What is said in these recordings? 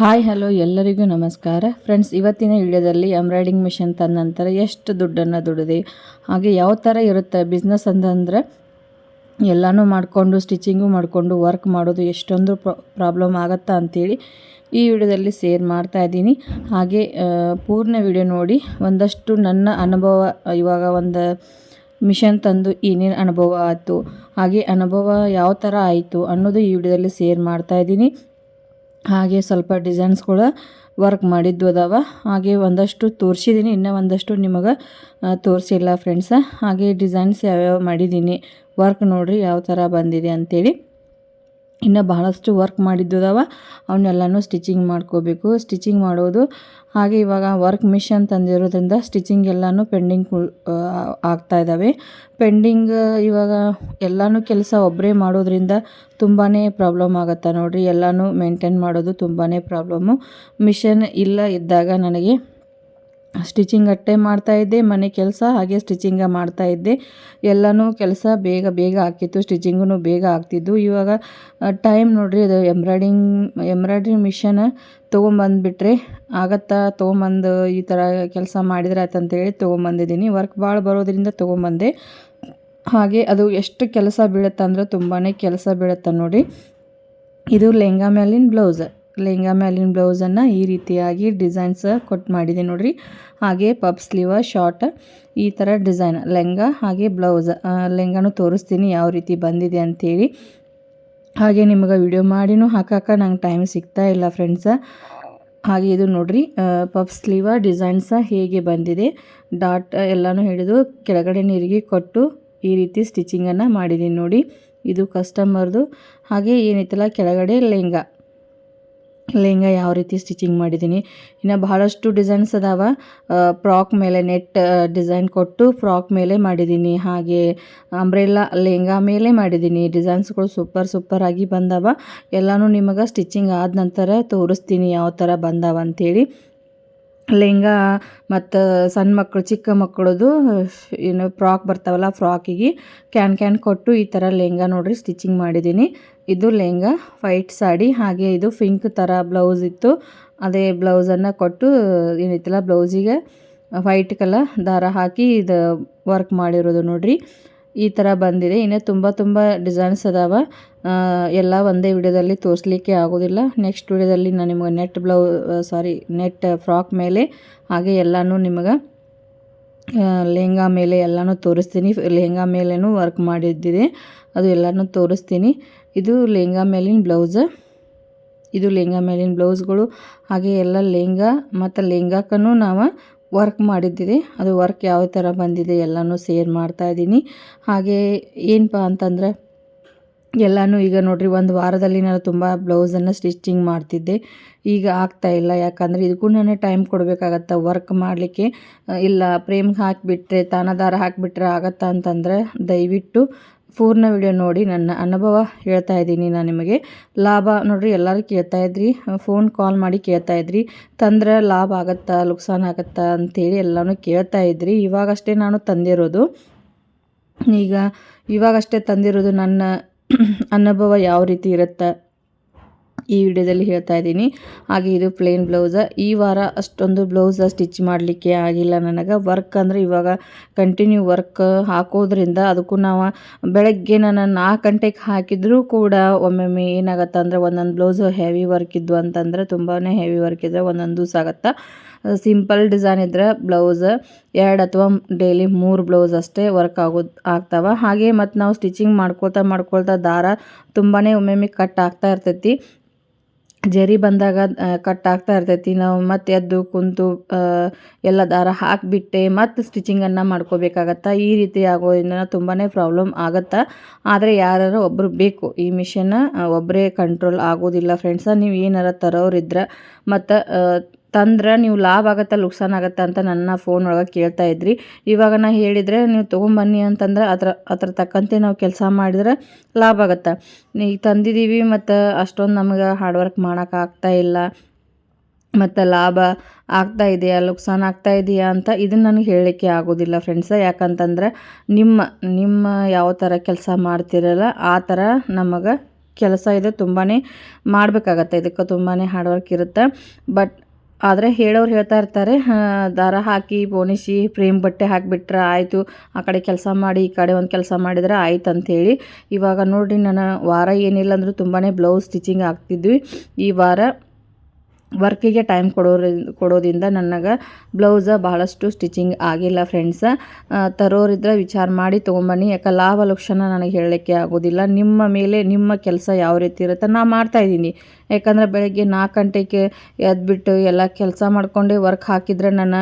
Hi, hello, ಎಲ್ಲರಿಗೂ ನಮಸ್ಕಾರ. Friends, ಇವತ್ತಿನ ವಿಡಿಯೋದಲ್ಲಿ ಎಂಬ್ರಾಯ್ಡಿಂಗ್ ಮಿಷನ್ ತಂದ ನಂತರ ಎಷ್ಟು ದುಡ್ಡನ್ನು ದುಡಿದೆ, ಹಾಗೆ ಯಾವ ಥರ ಇರುತ್ತೆ ಬಿಸ್ನೆಸ್ ಅಂತಂದರೆ ಎಲ್ಲನೂ ಮಾಡಿಕೊಂಡು, ಸ್ಟಿಚಿಂಗು ಮಾಡಿಕೊಂಡು, ವರ್ಕ್ ಮಾಡೋದು ಎಷ್ಟೊಂದು ಪ್ರಾಬ್ಲಮ್ ಆಗುತ್ತಾ ಅಂಥೇಳಿ ಈ ವಿಡಿಯೋದಲ್ಲಿ ಶೇರ್ ಮಾಡ್ತಾ ಇದ್ದೀನಿ. ಹಾಗೆ ಪೂರ್ಣ ವಿಡಿಯೋ ನೋಡಿ. ಒಂದಷ್ಟು ನನ್ನ ಅನುಭವ, ಇವಾಗ ಒಂದು ಮಿಷನ್ ತಂದು ಏನೇನು ಅನುಭವ ಆಯಿತು, ಹಾಗೆ ಅನುಭವ ಯಾವ ಥರ ಆಯಿತು ಅನ್ನೋದು ಈ ವಿಡಿಯೋದಲ್ಲಿ ಶೇರ್ ಮಾಡ್ತಾ ಇದ್ದೀನಿ. ಹಾಗೆ ಸ್ವಲ್ಪ ಡಿಸೈನ್ಸ್ ಕೂಡ ವರ್ಕ್ ಮಾಡಿದ್ದು ಅದಾವ. ಹಾಗೆ ಒಂದಷ್ಟು ತೋರಿಸಿದ್ದೀನಿ ಇನ್ನೂ ಒಂದಷ್ಟು ನಿಮಗೆ ತೋರಿಸಿಲ್ಲ ಫ್ರೆಂಡ್ಸ ಹಾಗೆ ಡಿಸೈನ್ಸ್ ಯಾವ್ಯಾವ ಮಾಡಿದ್ದೀನಿ ವರ್ಕ್ ನೋಡಿರಿ ಯಾವ ಥರ ಬಂದಿದೆ ಅಂಥೇಳಿ ಇನ್ನು ಬಹಳಷ್ಟು ವರ್ಕ್ ಮಾಡಿದ್ದು ಅದಾವ ಅವನ್ನೆಲ್ಲನೂ ಸ್ಟಿಚಿಂಗ್ ಮಾಡ್ಕೋಬೇಕು. ಸ್ಟಿಚಿಂಗ್ ಮಾಡೋದು ಹಾಗೆ ಇವಾಗ ವರ್ಕ್ ಮಿಷನ್ ತಂದಿರೋದ್ರಿಂದ ಸ್ಟಿಚಿಂಗ್ ಎಲ್ಲನೂ ಪೆಂಡಿಂಗ್ ಆಗ್ತಾ ಇದ್ದಾವೆ ಪೆಂಡಿಂಗ್ ಇವಾಗ ಎಲ್ಲನೂ ಕೆಲಸ ಒಬ್ಬರೇ ಮಾಡೋದ್ರಿಂದ ತುಂಬಾ ಪ್ರಾಬ್ಲಮ್ ಆಗುತ್ತೆ ನೋಡಿರಿ. ಎಲ್ಲನೂ ಮೇಂಟೈನ್ ಮಾಡೋದು ತುಂಬಾ ಪ್ರಾಬ್ಲಮ್ಮು ಮಿಷನ್ ಇಲ್ಲ ಇದ್ದಾಗ ನನಗೆ ಸ್ಟಿಚಿಂಗ್ ಅಟ್ಟೆ ಮಾಡ್ತಾ ಇದ್ದೆ, ಮನೆ ಕೆಲಸ ಹಾಗೆ ಸ್ಟಿಚಿಂಗ ಮಾಡ್ತಾ ಇದ್ದೆ. ಎಲ್ಲನೂ ಕೆಲಸ ಬೇಗ ಬೇಗ ಆಗ್ತಿತ್ತು ಸ್ಟಿಚಿಂಗೂ ಬೇಗ ಆಗ್ತಿದ್ದು ಇವಾಗ ಟೈಮ್ ನೋಡಿರಿ, ಅದು ಎಂಬ್ರಾಯ್ಡಿಂಗ್, ಎಂಬ್ರಾಯ್ಡ್ರಿ ಮಿಷನ್ ತೊಗೊಂಬಂದುಬಿಟ್ರೆ ಆಗತ್ತಾ? ತೊಗೊಂಬಂದು ಈ ಥರ ಕೆಲಸ ಮಾಡಿದ್ರೆ ಆಯ್ತಂತೇಳಿ ತೊಗೊಂಬಂದಿದ್ದೀನಿ. ವರ್ಕ್ ಭಾಳ ಬರೋದ್ರಿಂದ ತೊಗೊಂಬಂದೆ. ಹಾಗೆ ಅದು ಎಷ್ಟು ಕೆಲಸ ಬೀಳುತ್ತೆ ಅಂದ್ರೆ ತುಂಬಾ ಕೆಲಸ ಬೀಳುತ್ತೆ ನೋಡಿ ಇದು ಲೆಹಂಗಾ ಮೇಲಿನ ಬ್ಲೌಸ್. ಲೆಹಂಗಾ ಮೇಲಿನ ಬ್ಲೌಸನ್ನು ಈ ರೀತಿಯಾಗಿ ಡಿಸೈನ್ಸ್ ಕೊಟ್ಟು ಮಾಡಿದೆ ನೋಡಿರಿ. ಹಾಗೆ ಪಪ್ ಸ್ಲೀವ, ಶಾರ್ಟ್ ಈ ಥರ ಡಿಸೈನ್. ಲೆಹಂಗಾ ಹಾಗೆ ಬ್ಲೌಸ್ ಲೆಹಂಗಾನು ತೋರಿಸ್ತೀನಿ ಯಾವ ರೀತಿ ಬಂದಿದೆ ಅಂಥೇಳಿ. ಹಾಗೆ ನಿಮಗೆ ವಿಡಿಯೋ ಮಾಡಿನೂ ಹಾಕಕ್ಕೆ ನಂಗೆ ಟೈಮ್ ಸಿಗ್ತಾ ಇಲ್ಲ ಫ್ರೆಂಡ್ಸ. ಹಾಗೆ ಇದು ನೋಡಿರಿ ಪಪ್ ಸ್ಲೀವ ಡಿಸೈನ್ಸ ಹೇಗೆ ಬಂದಿದೆ. ಡಾಟ್ ಎಲ್ಲನೂ ಹಿಡಿದು ಕೆಳಗಡೆ ನೀರಿಗೆ ಕೊಟ್ಟು ಈ ರೀತಿ ಸ್ಟಿಚಿಂಗನ್ನು ಮಾಡಿದ್ದೀನಿ ನೋಡಿ. ಇದು ಕಸ್ಟಮರ್ದು. ಹಾಗೆ ಏನಿತ್ತಲ್ಲ, ಕೆಳಗಡೆ ಲೆಹಂಗಾ. ಲೆಹಂಗಾ ಯಾವ ರೀತಿ ಸ್ಟಿಚಿಂಗ್ ಮಾಡಿದ್ದೀನಿ. ಇನ್ನು ಬಹಳಷ್ಟು ಡಿಸೈನ್ಸ್ ಅದಾವ. ಫ್ರಾಕ್ ಮೇಲೆ ನೆಟ್ ಡಿಸೈನ್ ಕೊಟ್ಟು ಫ್ರಾಕ್ ಮೇಲೆ ಮಾಡಿದ್ದೀನಿ. ಹಾಗೆ ಅಂಬ್ರೆಲ್ಲ ಲೆಹಂಗಾ ಮೇಲೆ ಮಾಡಿದ್ದೀನಿ. ಡಿಸೈನ್ಸ್ಗಳು ಸೂಪರ್ ಸೂಪರ್ ಆಗಿ ಬಂದವ. ಎಲ್ಲನೂ ನಿಮಗೆ ಸ್ಟಿಚಿಂಗ್ ಆದ ನಂತರ ತೋರಿಸ್ತೀನಿ ಯಾವ ಥರ ಬಂದವ ಅಂಥೇಳಿ ಲೆಹಂಗಾ ಮತ್ತು ಸಣ್ಣ ಮಕ್ಕಳು ಚಿಕ್ಕ ಮಕ್ಕಳದು ಏನು ಫ್ರಾಕ್ ಬರ್ತಾವಲ್ಲ ಫ್ರಾಕಿಗೆ ಕ್ಯಾನ್ ಕ್ಯಾನ್ ಕೊಟ್ಟು ಈ ಥರ ಲೆಹಂಗ ನೋಡಿರಿ ಸ್ಟಿಚಿಂಗ್ ಮಾಡಿದ್ದೀನಿ. ಇದು ಲೆಹಂಗ ವೈಟ್ ಸಾಡಿ, ಹಾಗೆ ಇದು ಪಿಂಕ್ ಥರ ಬ್ಲೌಸ್ ಇತ್ತು. ಅದೇ ಬ್ಲೌಸನ್ನು ಕೊಟ್ಟು ಏನೈತಲ್ಲ ಬ್ಲೌಸಿಗೆ ವೈಟ್ ಕಲರ್ ದಾರ ಹಾಕಿ ಇದು ವರ್ಕ್ ಮಾಡಿರೋದು ನೋಡ್ರಿ. ಈ ಥರ ಬಂದಿದೆ. ಇನ್ನು ತುಂಬ ತುಂಬ ಡಿಸೈನ್ಸ್ ಅದಾವ. ಎಲ್ಲ ಒಂದೇ ವಿಡಿಯೋದಲ್ಲಿ ತೋರಿಸ್ಲಿಕ್ಕೆ ಆಗೋದಿಲ್ಲ. ನೆಕ್ಸ್ಟ್ ವಿಡಿಯೋದಲ್ಲಿ ನಾನು ನಿಮಗೆ net blouse sari net frock ಮೇಲೆ, ಹಾಗೆ ಎಲ್ಲನೂ ನಿಮಗೆ ಲೆಹಂಗಾ ಮೇಲೆ ಎಲ್ಲನೂ ತೋರಿಸ್ತೀನಿ. ಲೆಹಂಗಾ ಮೇಲೇನೂ ವರ್ಕ್ ಮಾಡಿದ್ದಿದೆ. ಅದು ಎಲ್ಲನೂ ತೋರಿಸ್ತೀನಿ. ಇದು ಲೆಹಂಗಾ ಮೇಲಿನ ಬ್ಲೌಸ್ ಇದು ಲೆಹಂಗಾ ಮೇಲಿನ ಬ್ಲೌಸ್ಗಳು ಹಾಗೆ ಎಲ್ಲ ಲೆಹಂಗಾ, ಮತ್ತು ಲೆಹಂಗಾಕ್ಕೂ ನಾವು ವರ್ಕ್ ಮಾಡಿದ್ದಿದೆ. ಅದು ವರ್ಕ್ ಯಾವ ಥರ ಬಂದಿದೆ ಎಲ್ಲನೂ ಸೇರ್ ಮಾಡ್ತಾ ಇದ್ದೀನಿ. ಹಾಗೆ ಏನಪ್ಪ ಅಂತಂದರೆ, ಎಲ್ಲನೂ ಈಗ ನೋಡಿರಿ ಒಂದು ವಾರದಲ್ಲಿ ನಾನು ತುಂಬ ಬ್ಲೌಸನ್ನು ಸ್ಟಿಚಿಂಗ್ ಮಾಡ್ತಿದ್ದೆ. ಈಗ ಆಗ್ತಾ ಇಲ್ಲ. ಯಾಕಂದರೆ ಇದಕ್ಕೂ ನಾನು ಟೈಮ್ ಕೊಡಬೇಕಾಗತ್ತೆ ವರ್ಕ್ ಮಾಡಲಿಕ್ಕೆ. ಇಲ್ಲ ಪ್ರೇಮ್ಗೆ ಹಾಕಿಬಿಟ್ರೆ, ತಾನದಾರ ಹಾಕಿಬಿಟ್ರೆ ಆಗತ್ತಾ ಅಂತಂದರೆ ದಯವಿಟ್ಟು ಪೂರ್ಣ ವಿಡಿಯೋ ನೋಡಿ ನನ್ನ ಅನುಭವ ಹೇಳ್ತಾ ಇದ್ದೀನಿ ನಾನು ನಿಮಗೆ. ಲಾಭ ನೋಡ್ರಿ, ಎಲ್ಲರೂ ಕೇಳ್ತಾ ಇದ್ರಿ. ಫೋನ್ ಕಾಲ್ ಮಾಡಿ ಕೇಳ್ತಾ ಇದ್ರಿ. ತಂದರೆ ಲಾಭ ಆಗತ್ತಾ, ನುಕ್ಸಾನ್ ಆಗತ್ತಾ ಅಂತೇಳಿ ಎಲ್ಲನೂ ಕೇಳ್ತಾ ಇದ್ರಿ. ಇವಾಗಷ್ಟೇ ನಾನು ತಂದಿರೋದು. ಈಗ ಇವಾಗಷ್ಟೇ ತಂದಿರೋದು ನನ್ನ ಅನುಭವ ಯಾವ ರೀತಿ ಇರುತ್ತೆ? ಈ ವಿಡಿಯೋದಲ್ಲಿ ಹೇಳ್ತಾ ಇದ್ದೀನಿ. ಹಾಗೆ ಇದು ಪ್ಲೇನ್ ಬ್ಲೌಸ ಈ ವಾರ ಅಷ್ಟೊಂದು ಬ್ಲೌಸ ಸ್ಟಿಚ್ ಮಾಡಲಿಕ್ಕೆ ಆಗಿಲ್ಲ ನನಗೆ. ವರ್ಕ್ ಅಂದರೆ ಇವಾಗ ಕಂಟಿನ್ಯೂ ವರ್ಕ್ ಹಾಕೋದ್ರಿಂದ ಅದಕ್ಕೂ ನಾವು ಬೆಳಗ್ಗೆ ನಾನು ನಾಲ್ಕು ಗಂಟೆಗೆ ಹಾಕಿದರೂ ಕೂಡ ಒಮ್ಮೊಮ್ಮೆ ಏನಾಗತ್ತೆ ಅಂದರೆ ಒಂದೊಂದು ಬ್ಲೌಸು ಹೆವಿ ವರ್ಕ್ ಇದ್ದು ಅಂತಂದರೆ ತುಂಬಾ ಹೆವಿ ವರ್ಕ್ ಇದ್ದರೆ ಒಂದೊಂದು ದಿವಸ ಆಗತ್ತೆ. ಸಿಂಪಲ್ ಡಿಸೈನ್ ಇದ್ದರೆ ಬ್ಲೌಸ್ ಎರಡು ಅಥವಾ ಡೈಲಿ ಮೂರು ಬ್ಲೌಸ್ ಅಷ್ಟೇ ವರ್ಕ್ ಆಗೋದು ಆಗ್ತಾವೆ. ಹಾಗೆ ಮತ್ತು ನಾವು ಸ್ಟಿಚಿಂಗ್ ಮಾಡ್ಕೊಳ್ತಾ ಮಾಡ್ಕೊಳ್ತಾ ದಾರ ತುಂಬಾ ಒಮ್ಮೊಮ್ಮೆ ಕಟ್ ಆಗ್ತಾ ಇರ್ತೈತಿ. ಜರಿ ಬಂದಾಗ ಕಟ್ ಆಗ್ತಾ ಇರ್ತೈತಿ. ನಾವು ಮತ್ತೆ ಎದ್ದು ಕುಂತು ಎಲ್ಲ ದಾರ ಹಾಕಿಬಿಟ್ಟೆ, ಮತ್ತು ಸ್ಟಿಚಿಂಗನ್ನು ಮಾಡ್ಕೋಬೇಕಾಗತ್ತೆ? ಈ ರೀತಿ ಆಗೋದ್ರಿಂದ ತುಂಬಾ ಪ್ರಾಬ್ಲಮ್ ಆಗುತ್ತೆ? ಆದರೆ ಯಾರು ಒಬ್ಬರು ಬೇಕು. ಈ ಮಿಷನ್ ಒಬ್ಬರೇ ಕಂಟ್ರೋಲ್ ಆಗೋದಿಲ್ಲ ಫ್ರೆಂಡ್ಸ ನೀವು ಏನಾರ ತರೋರಿದ್ರೆ ಮತ್ತು ತಂದ್ರೆ ನೀವು ಲಾಭ ಆಗುತ್ತಾ ಲುಕ್ಸಾನ್ ಆಗುತ್ತಾ ಅಂತ ನನ್ನ ಫೋನ್ ಒಳಗೆ ಕೇಳ್ತಾ ಇದ್ರಿ. ಇವಾಗ ನಾ ಹೇಳಿದರೆ ನೀವು ತೊಗೊಂಬನ್ನಿ ಅಂತಂದ್ರೆ ಅದ್ರ ಅದ್ರ ತಕ್ಕಂತೆ ನಾವು ಕೆಲಸ ಮಾಡಿದ್ರೆ ಲಾಭ ಆಗತ್ತೆ. ಈಗ ತಂದಿದ್ದೀವಿ ಮತ್ತು ಅಷ್ಟೊಂದು ನಮಗೆ ಹಾರ್ಡ್ ವರ್ಕ್ ಆಗ್ತಾ ಇಲ್ಲ. ಮತ್ತು ಲಾಭ ಆಗ್ತಾ ಇದೆಯಾ ಲುಕ್ಸಾನ್ ಆಗ್ತಾ ಇದೆಯಾ ಅಂತ ಇದನ್ನು ನನಗೆ ಹೇಳಲಿಕ್ಕೆ ಆಗೋದಿಲ್ಲ ಫ್ರೆಂಡ್ಸ ಯಾಕಂತಂದ್ರೆ ನಿಮ್ಮ ನಿಮ್ಮ ಯಾವ ಥರ ಕೆಲಸ ಮಾಡ್ತಿರಲ್ಲ ಆ ಥರ ನಮಗೆ ಕೆಲಸ ಇದೆ ತುಂಬಾ ಮಾಡಬೇಕಾಗತ್ತೆ. ಇದಕ್ಕೆ ತುಂಬಾ ಹಾರ್ಡ್ ವರ್ಕ್ ಇರುತ್ತೆ. ಬಟ್ ಆದರೆ ಹೇಳೋರು ಹೇಳ್ತಾ ಇರ್ತಾರೆ ದಾರ ಹಾಕಿ, ಬೋಣಿಸಿ ಫ್ರೇಮ್ ಬಟ್ಟೆ ಹಾಕಿಬಿಟ್ರೆ ಆಯಿತು, ಆ ಕಡೆ ಕೆಲಸ ಮಾಡಿ, ಈ ಕಡೆ ಒಂದು ಕೆಲಸ ಮಾಡಿದರೆ ಆಯ್ತು ಅಂಥೇಳಿ. ಇವಾಗ ನೋಡಿರಿ ನಾನು ವಾರ ಏನಿಲ್ಲ ಅಂದರೂ ತುಂಬಾ ಬ್ಲೌಸ್ ಸ್ಟಿಚಿಂಗ್ ಆಗ್ತಿದ್ವಿ ಈ ವಾರ ವರ್ಕಿಗೆ ಟೈಮ್ ಕೊಡೋರಿ, ಕೊಡೋದ್ರಿಂದ ನನಗೆ ಬ್ಲೌಸ ಭಾಳಷ್ಟು ಸ್ಟಿಚಿಂಗ್ ಆಗಿಲ್ಲ ಫ್ರೆಂಡ್ಸ. ತರೋರಿದ್ರೆ ವಿಚಾರ ಮಾಡಿ ತೊಗೊಂಬನ್ನಿ. ಯಾಕೆ ಲಾಭ ಲಕ್ಷಣ ನನಗೆ ಹೇಳಲಿಕ್ಕೆ ಆಗೋದಿಲ್ಲ. ನಿಮ್ಮ ಮೇಲೆ ನಿಮ್ಮ ಕೆಲಸ ಯಾವ ರೀತಿ ಇರುತ್ತೆ ನಾ ಮಾಡ್ತಾಯಿದ್ದೀನಿ ಯಾಕಂದರೆ ಬೆಳಗ್ಗೆ ನಾಲ್ಕು ಗಂಟೆಗೆ ಎದ್ಬಿಟ್ಟು ಎಲ್ಲ ಕೆಲಸ ಮಾಡಿಕೊಂಡು ವರ್ಕ್ ಹಾಕಿದರೆ ನನ್ನ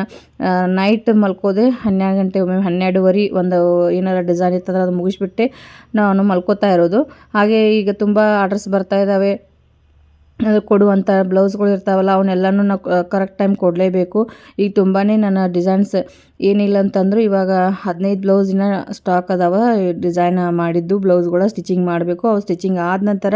ನೈಟ್ ಮಲ್ಕೋದೆ ಹನ್ನೆರಡು ಗಂಟೆ ಒಮ್ಮೆ ಹನ್ನೆರಡುವರೆ ಒಂದು ಏನಾರ ಡಿಸೈನ್ ಇತ್ತಂದ್ರೆ ಅದು ಮುಗಿಸ್ಬಿಟ್ಟೆ ನಾನು ಮಲ್ಕೋತಾ ಇರೋದು. ಹಾಗೆ ಈಗ ತುಂಬ ಆರ್ಡರ್ಸ್ ಬರ್ತಾ ಇದ್ದಾವೆ ಕೊಡುವಂಥ ಬ್ಲೌಸ್ಗಳು ಇರ್ತಾವಲ್ಲ, ಅವನ್ನೆಲ್ಲನೂ ನಾವು ಕರೆಕ್ಟ್ ಟೈಮ್ ಕೊಡಲೇಬೇಕು. ಈಗ ತುಂಬಾ ನನ್ನ ಡಿಸೈನ್ಸ್ ಏನಿಲ್ಲ ಅಂತಂದರೂ ಇವಾಗ ಹದಿನೈದು ಬ್ಲೌಸಿನ ಸ್ಟಾಕ್ ಅದಾವ ಡಿಸೈನ್ ಮಾಡಿದ್ದು ಬ್ಲೌಸ್ಗಳ ಸ್ಟಿಚಿಂಗ್ ಮಾಡಬೇಕು. ಅವು ಸ್ಟಿಚಿಂಗ್ ಆದ ನಂತರ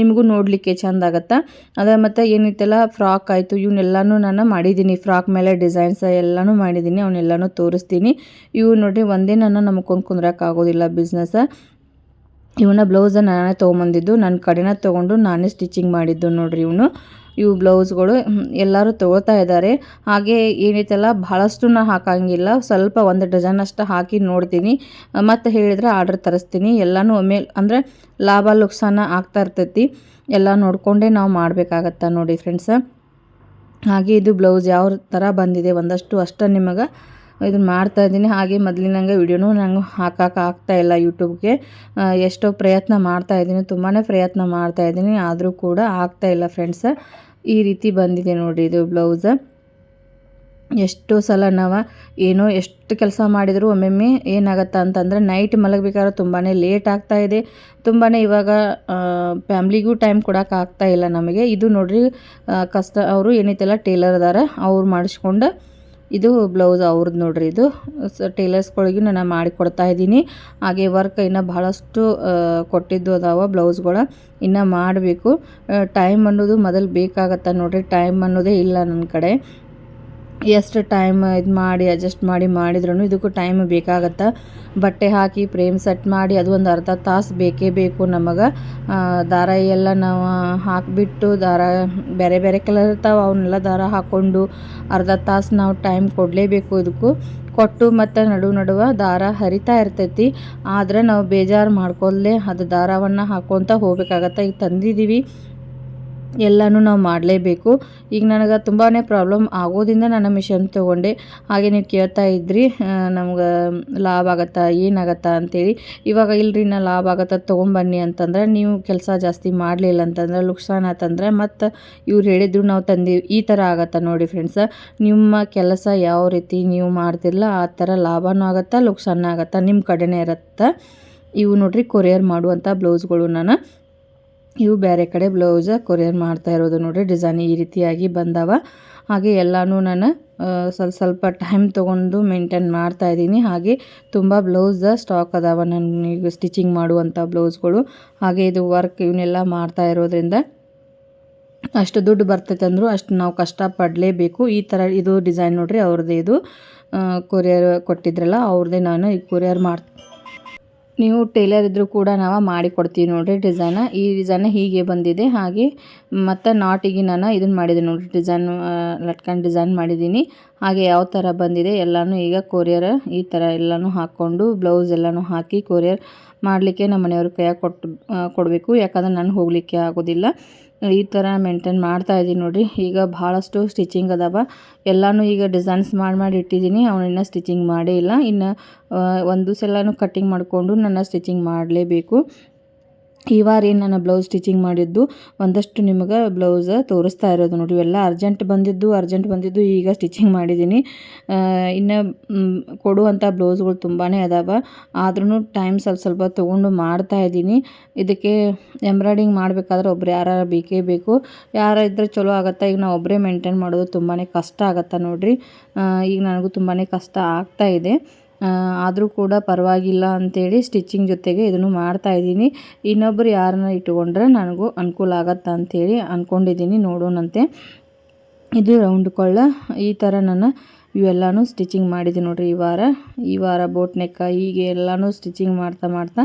ನಿಮಗೂ ನೋಡಲಿಕ್ಕೆ ಚೆಂದ ಆಗುತ್ತೆ? ಅದೇ ಮತ್ತು ಏನಿತ್ತಲ್ಲ ಫ್ರಾಕ್ ಆಯಿತು ಇವನ್ನೆಲ್ಲನೂ ನಾನು ಮಾಡಿದ್ದೀನಿ. ಫ್ರಾಕ್ ಮೇಲೆ ಡಿಸೈನ್ಸ್ ಎಲ್ಲನೂ ಮಾಡಿದ್ದೀನಿ ಅವನ್ನೆಲ್ಲನೂ ತೋರಿಸ್ತೀನಿ. ಇವು ನೋಡಿ ಒಂದೇ ನಾನು ನಂಬ್ಕೊಂಡು ಕುಂದ್ರಕ್ಕಾಗೋದಿಲ್ಲ ಬಿಸ್ನೆಸ್ ಇವನ ಬ್ಲೌಸ ನಾನೇ ತೊಗೊಂಬಂದಿದ್ದು ನನ್ನ ಕಡೆನ ತೊಗೊಂಡು ನಾನೇ ಸ್ಟಿಚಿಂಗ್ ಮಾಡಿದ್ದು ನೋಡ್ರಿ ಇವನು. ಇವು ಬ್ಲೌಸ್ಗಳು ಎಲ್ಲರೂ ತೊಗೊಳ್ತಾ ಇದ್ದಾರೆ. ಹಾಗೆ ಏನೈತಲ್ಲ ಭಾಳಷ್ಟು ನಾ ಹಾಕಂಗಿಲ್ಲ. ಸ್ವಲ್ಪ ಒಂದು ಡಜನ್ ಅಷ್ಟು ಹಾಕಿ ನೋಡ್ತೀನಿ. ಮತ್ತು ಹೇಳಿದರೆ ಆರ್ಡ್ರ್ ತರಿಸ್ತೀನಿ. ಎಲ್ಲನೂ ಒಮ್ಮೆ, ಅಂದರೆ ಲಾಭ ಲುಕ್ಸಾನ ಆಗ್ತಾ ಇರ್ತೈತಿ. ಎಲ್ಲ ನೋಡಿಕೊಂಡೇ ನಾವು ಮಾಡಬೇಕಾಗತ್ತ ನೋಡಿ ಫ್ರೆಂಡ್ಸ ಹಾಗೆ ಇದು ಬ್ಲೌಸ್ ಯಾವ ಥರ ಬಂದಿದೆ ಒಂದಷ್ಟು ಅಷ್ಟ ನಿಮಗೆ ಇದನ್ನು ಮಾಡ್ತಾ ಇದ್ದೀನಿ. ಹಾಗೆ ಮೊದಲಿನಂಗೆ ವಿಡಿಯೋನೂ ನಂಗೆ ಹಾಕಕ್ಕೆ ಆಗ್ತಾ ಇಲ್ಲ ಯೂಟ್ಯೂಬ್ಗೆ. ಎಷ್ಟೋ ಪ್ರಯತ್ನ ಮಾಡ್ತಾ ಇದ್ದೀನಿ. ತುಂಬಾ ಪ್ರಯತ್ನ ಮಾಡ್ತಾ ಇದ್ದೀನಿ. ಆದರೂ ಕೂಡ ಆಗ್ತಾ ಇಲ್ಲ ಫ್ರೆಂಡ್ಸ್. ಈ ರೀತಿ ಬಂದಿದೆ ನೋಡಿ ಇದು ಬ್ಲೌಸ್. ಎಷ್ಟು ಸಲ ನಾವು ಏನೋ ಎಷ್ಟು ಕೆಲಸ ಮಾಡಿದರೂ ಒಮ್ಮೊಮ್ಮೆ ಏನಾಗತ್ತೆ ಅಂತಂದರೆ ನೈಟ್ ಮಲಗಬೇಕಾದ್ರೆ ತುಂಬಾ ಲೇಟ್ ಆಗ್ತಾ ಇದೆ. ತುಂಬಾ ಇವಾಗ ಫ್ಯಾಮ್ಲಿಗೂ ಟೈಮ್ ಕೊಡೋಕೆ ಆಗ್ತಾ ಇಲ್ಲ ನಮಗೆ. ಇದು ನೋಡ್ರಿ ಕಷ್ಟ ಅವರು ಏನೈತೆಲ್ಲ ಟೇಲರ್ ಅದಾರ. ಅವ್ರು ಮಾಡಿಸ್ಕೊಂಡು ಇದು ಬ್ಲೌಸ್ ಅವ್ರದ್ದು ನೋಡ್ರಿ ಇದು. ಸ ಟೇಲರ್ಸ್ಗಳಿಗೆ ನಾನು ಮಾಡಿ ಕೊಡ್ತಾ ಇದ್ದೀನಿ. ಹಾಗೆ ವರ್ಕ್ ಇನ್ನು ಆ, ಕೊಟ್ಟಿದ್ದು ಅದಾವ ಬ್ಲೌಸ್ಗಳು. ಇನ್ನು ಮಾಡಬೇಕು. ಟೈಮ್ ಅನ್ನೋದು ಮೊದಲು ಬೇಕಾಗತ್ತೆ ನೋಡ್ರಿ. ಟೈಮ್ ಅನ್ನೋದೇ ಇಲ್ಲ ನನ್ನ ಕಡೆ. ಎಷ್ಟು ಟೈಮ್ ಇದು ಮಾಡಿ ಅಡ್ಜಸ್ಟ್ ಮಾಡಿ ಮಾಡಿದ್ರೂ ಇದಕ್ಕೂ ಟೈಮ್ ಬೇಕಾಗತ್ತೆ. ಬಟ್ಟೆ ಹಾಕಿ ಫ್ರೇಮ್ ಸೆಟ್ ಮಾಡಿ, ಅದು ಒಂದು ಅರ್ಧ ತಾಸು ಬೇಕೇ ಬೇಕು ನಮಗೆ. ದಾರ ಎಲ್ಲ ನಾವು ಹಾಕಿಬಿಟ್ಟು, ದಾರ ಬೇರೆ ಬೇರೆ ಕಲರ್ ಇರ್ತಾವೆ ಅವನ್ನೆಲ್ಲ ದಾರ ಹಾಕ್ಕೊಂಡು ಅರ್ಧ ತಾಸು ನಾವು ಟೈಮ್ ಕೊಡಲೇಬೇಕು ಇದಕ್ಕೂ. ಕೊಟ್ಟು ಮತ್ತು ನಡು ನಡುವ ದಾರ ಹರಿತಾ ಇರ್ತೈತಿ. ಆದರೆ ನಾವು ಬೇಜಾರು ಮಾಡ್ಕೊಲ್ಲೇ ಅದು ದಾರವನ್ನು ಹಾಕ್ಕೊತ ಹೋಗ್ಬೇಕಾಗತ್ತೆ. ಈಗ ತಂದಿದ್ದೀವಿ ಎಲ್ಲನೂ ನಾವು ಮಾಡಲೇಬೇಕು. ಈಗ ನನಗೆ ತುಂಬಾ ಪ್ರಾಬ್ಲಮ್ ಆಗೋದ್ರಿಂದ ನಾನು ಮಿಷನ್ ತೊಗೊಂಡೆ. ಹಾಗೆ ನೀವು ಕೇಳ್ತಾ ಇದ್ರಿ ನಮ್ಗೆ ಲಾಭ ಆಗತ್ತಾ, ಏನಾಗತ್ತಾ ಅಂತೇಳಿ. ಇವಾಗ ಇಲ್ರಿ ನಾ ಲಾಭ ಆಗತ್ತಾ ತೊಗೊಂಬನ್ನಿ ಅಂತಂದ್ರೆ, ನೀವು ಕೆಲಸ ಜಾಸ್ತಿ ಮಾಡಲಿಲ್ಲ ಅಂತಂದ್ರೆ ಲುಕ್ಸಾನ್ ಆತಂದ್ರೆ, ಮತ್ತು ಇವ್ರು ಹೇಳಿದ್ರು ನಾವು ತಂದೀವಿ ಈ ಥರ ಆಗತ್ತಾ ನೋಡಿ ಫ್ರೆಂಡ್ಸ. ನಿಮ್ಮ ಕೆಲಸ ಯಾವ ರೀತಿ ನೀವು ಮಾಡ್ತಿರಲ್ಲ ಆ ಥರ ಲಾಭನೂ ಆಗತ್ತಾ ಲುಕ್ಸಾನ ಆಗತ್ತಾ, ನಿಮ್ಮ ಕಡೆನೇ ಇರತ್ತೆ. ಇವು ನೋಡ್ರಿ, ಕೊರಿಯರ್ ಮಾಡುವಂಥ ಬ್ಲೌಸ್ಗಳು ನಾನು ಇವು ಬೇರೆ ಕಡೆ ಬ್ಲೌಸ ಕೊರಿಯರ್ ಮಾಡ್ತಾ ಇರೋದು ನೋಡ್ರಿ. ಡಿಸೈನ್ ಈ ರೀತಿಯಾಗಿ ಬಂದವ. ಹಾಗೆ ಎಲ್ಲನೂ ನಾನು ಸ್ವಲ್ಪ ಸ್ವಲ್ಪ ಟೈಮ್ ತೊಗೊಂಡು ಮೇಂಟೈನ್ ಮಾಡ್ತಾ ಇದ್ದೀನಿ. ಹಾಗೆ ತುಂಬ ಬ್ಲೌಸ್ ಸ್ಟಾಕ್ ಅದಾವ ನನಗೆ ಸ್ಟಿಚಿಂಗ್ ಮಾಡುವಂಥ ಬ್ಲೌಸ್ಗಳು. ಹಾಗೆ ಇದು ವರ್ಕ್ ಇವನ್ನೆಲ್ಲ ಮಾಡ್ತಾ ಇರೋದ್ರಿಂದ ಅಷ್ಟು ದುಡ್ಡು ಬರ್ತೈತೆ ಅಂದರೂ ಅಷ್ಟು ನಾವು ಕಷ್ಟಪಡಲೇಬೇಕು ಈ ಥರ ಇದು ಡಿಸೈನ್ ನೋಡ್ರಿ ಅವ್ರದ್ದೇ ಇದು ಕೊರಿಯರ್ ಕೊಟ್ಟಿದ್ರಲ್ಲ ಅವ್ರದ್ದೇ ನಾನು ಈ ಕೊರಿಯರ್ ಮಾಡ್ ನೀವು ಟೇಲರ್ ಇದ್ದರೂ ಕೂಡ ನಾವು ಮಾಡಿ ಕೊಡ್ತೀವಿ ನೋಡಿರಿ ಡಿಸೈನ. ಈ ಡಿಸೈನ್ ಹೀಗೆ ಬಂದಿದೆ. ಹಾಗೆ ಮತ್ತು ನಾಟಿಗೆ ನಾನು ಇದನ್ನು ಮಾಡಿದೆ ನೋಡಿರಿ. ಡಿಸೈನ್ ಲಟ್ಕೊಂಡು ಡಿಸೈನ್ ಮಾಡಿದ್ದೀನಿ ಹಾಗೆ ಯಾವ ಥರ ಬಂದಿದೆ ಎಲ್ಲನೂ ಈಗ ಕೊರಿಯರ್ ಈ ಥರ ಎಲ್ಲನೂ ಹಾಕ್ಕೊಂಡು ಬ್ಲೌಸ್ ಎಲ್ಲನೂ ಹಾಕಿ ಕೊರಿಯರ್ ಮಾಡಲಿಕ್ಕೆ ನಮ್ಮ ಮನೆಯವ್ರ ಕೈಯಾಗ ಕೊಟ್ಟು ಕೊಡಬೇಕು. ಯಾಕಂದ್ರೆ ನಾನು ಹೋಗಲಿಕ್ಕೆ ಆಗೋದಿಲ್ಲ. ಈ ಥರ ಮೇಂಟೈನ್ ಮಾಡ್ತಾ ಇದ್ದೀನಿ ನೋಡಿರಿ. ಈಗ ಭಾಳಷ್ಟು ಸ್ಟಿಚಿಂಗ್ ಅದಾವ. ಎಲ್ಲನೂ ಈಗ ಡಿಸೈನ್ಸ್ ಮಾಡಿ ಮಾಡಿ ಇಟ್ಟಿದ್ದೀನಿ. ಅವನಿನ್ನ ಸ್ಟಿಚಿಂಗ್ ಮಾಡೇ ಇಲ್ಲ. ಇನ್ನು ಒಂದು ಸಲನೂ ಕಟ್ಟಿಂಗ್ ಮಾಡಿಕೊಂಡು ನನ್ನ ಸ್ಟಿಚಿಂಗ್ ಮಾಡಲೇಬೇಕು. ಈ ವಾರ ಏನು ನಾನು ಬ್ಲೌಸ್ ಸ್ಟಿಚಿಂಗ್ ಮಾಡಿದ್ದು, ಒಂದಷ್ಟು ನಿಮಗೆ ಬ್ಲೌಸ್ ತೋರಿಸ್ತಾ ಇರೋದು ನೋಡಿ. ಇವೆಲ್ಲ ಅರ್ಜೆಂಟ್ ಬಂದಿದ್ದು ಅರ್ಜೆಂಟ್ ಬಂದಿದ್ದು ಈಗ ಸ್ಟಿಚಿಂಗ್ ಮಾಡಿದ್ದೀನಿ ಇನ್ನು ಕೊಡುವಂಥ ಬ್ಲೌಸ್ಗಳು ತುಂಬಾ ಅದಾವ. ಆದ್ರೂ ಟೈಮ್ ಸ್ವಲ್ಪ ಸ್ವಲ್ಪ ತೊಗೊಂಡು ಮಾಡ್ತಾ ಇದ್ದೀನಿ. ಇದಕ್ಕೆ ಎಂಬ್ರಾಯ್ಡಿಂಗ್ ಮಾಡಬೇಕಾದ್ರೆ ಒಬ್ರು ಯಾರು ಬೇಕೇ ಬೇಕು. ಯಾರು ಇದ್ದರೆ ಚಲೋ ಆಗುತ್ತೆ? ಈಗ ನಾವು ಒಬ್ಬರೇ ಮೇಂಟೈನ್ ಮಾಡೋದು ತುಂಬಾ ಕಷ್ಟ ಆಗತ್ತೆ ನೋಡಿರಿ. ಈಗ ನನಗೂ ತುಂಬಾ ಕಷ್ಟ ಆಗ್ತಾ ಇದೆ. ಆದರೂ ಕೂಡ ಪರವಾಗಿಲ್ಲ ಅಂತೇಳಿ ಸ್ಟಿಚಿಂಗ್ ಜೊತೆಗೆ ಇದನ್ನು ಮಾಡ್ತಾ ಇದ್ದೀನಿ. ಇನ್ನೊಬ್ಬರು ಯಾರನ್ನ ಇಟ್ಕೊಂಡ್ರೆ ನನಗೂ ಅನುಕೂಲ ಆಗತ್ತೆ ಅಂತೇಳಿ ಅಂದ್ಕೊಂಡಿದ್ದೀನಿ ನೋಡೋಣಂತೆ. ಇದು ರೌಂಡ್ ಕೊಳ್ಳ. ಈ ಥರ ನಾನು ಇವೆಲ್ಲನೂ ಸ್ಟಿಚಿಂಗ್ ಮಾಡಿದ್ದೀನಿ ನೋಡ್ರಿ ಈ ವಾರ. ಈ ವಾರ ಬೋಟ್ ನೆಕ್ಕ ಹೀಗೆ ಎಲ್ಲನೂ ಸ್ಟಿಚಿಂಗ್ ಮಾಡ್ತಾ ಮಾಡ್ತಾ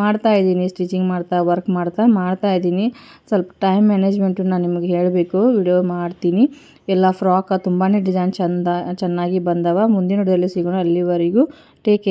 ಮಾಡ್ತಾ ಇದ್ದೀನಿ ಸ್ಟಿಚಿಂಗ್ ಮಾಡ್ತಾ ವರ್ಕ್ ಮಾಡ್ತಾ ಮಾಡ್ತಾ ಇದ್ದೀನಿ. ಸ್ವಲ್ಪ ಟೈಮ್ ಮ್ಯಾನೇಜ್ಮೆಂಟು ನಾನು ನಿಮಗೆ ಹೇಳಬೇಕು ವಿಡಿಯೋ ಮಾಡ್ತೀನಿ. ಎಲ್ಲ ಫ್ರಾಕ ತುಂಬಾ ಡಿಸೈನ್ ಚಂದ, ಚೆನ್ನಾಗಿ ಬಂದವ. ಮುಂದಿನ ವಿಡಿಯೋಲಿ ಸಿಗೋಣ, ಅಲ್ಲಿವರೆಗೂ ಟೇಕ್ ಕೇರ್